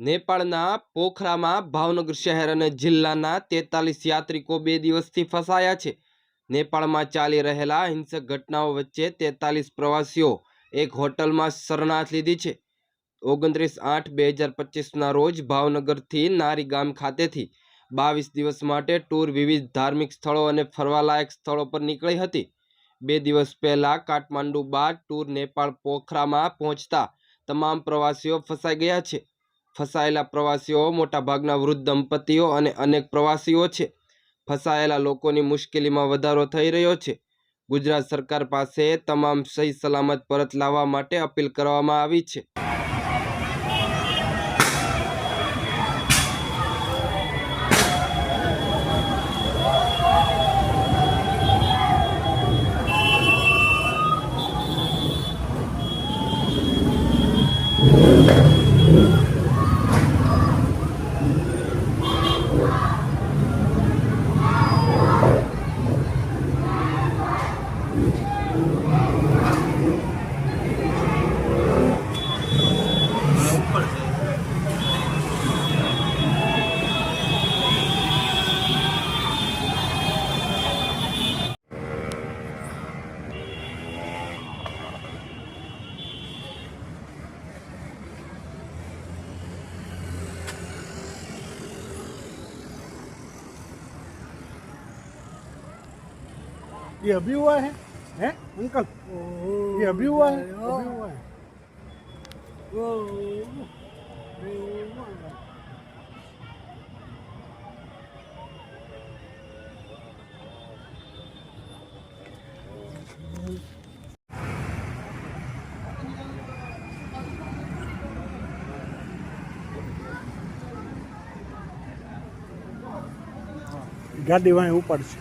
નેપાળના પોખરામાં ભાવનગર શહેર અને જિલ્લાના તેતાલીસ યાત્રિકો બે દિવસથી ફસાયા છે. નેપાળમાં ચાલી રહેલા હિંસક ઘટનાઓ વચ્ચે તેતાલીસ પ્રવાસીઓ એક હોટલમાં શરણાર્થ લીધી છે. ઓગણત્રીસ આઠ બે હજાર પચીસના રોજ ભાવનગરથી નારી ગામ ખાતેથી બાવીસ દિવસ માટે ટૂર વિવિધ ધાર્મિક સ્થળો અને ફરવાલાયક સ્થળો પર નીકળી હતી. બે દિવસ પહેલાં કાઠમાંડુ બાદ ટૂર નેપાળ પોખરામાં પહોંચતા તમામ પ્રવાસીઓ ફસાઈ ગયા છે. ફસાયેલા પ્રવાસીઓ, મોટાભાગના વૃદ્ધ દંપતીઓ અને અનેક પ્રવાસીઓ છે. ફસાયેલા લોકોની મુશ્કેલીમાં વધારો થઈ રહ્યો છે. ગુજરાત સરકાર પાસે તમામ સહી સલામત પરત લાવવા માટે અપીલ કરવામાં આવી છે. ये अभी हुआ है हैं अंकल ये अभी हुआ है अभी हुआ है ગાડી વાંહે ઉપાડશે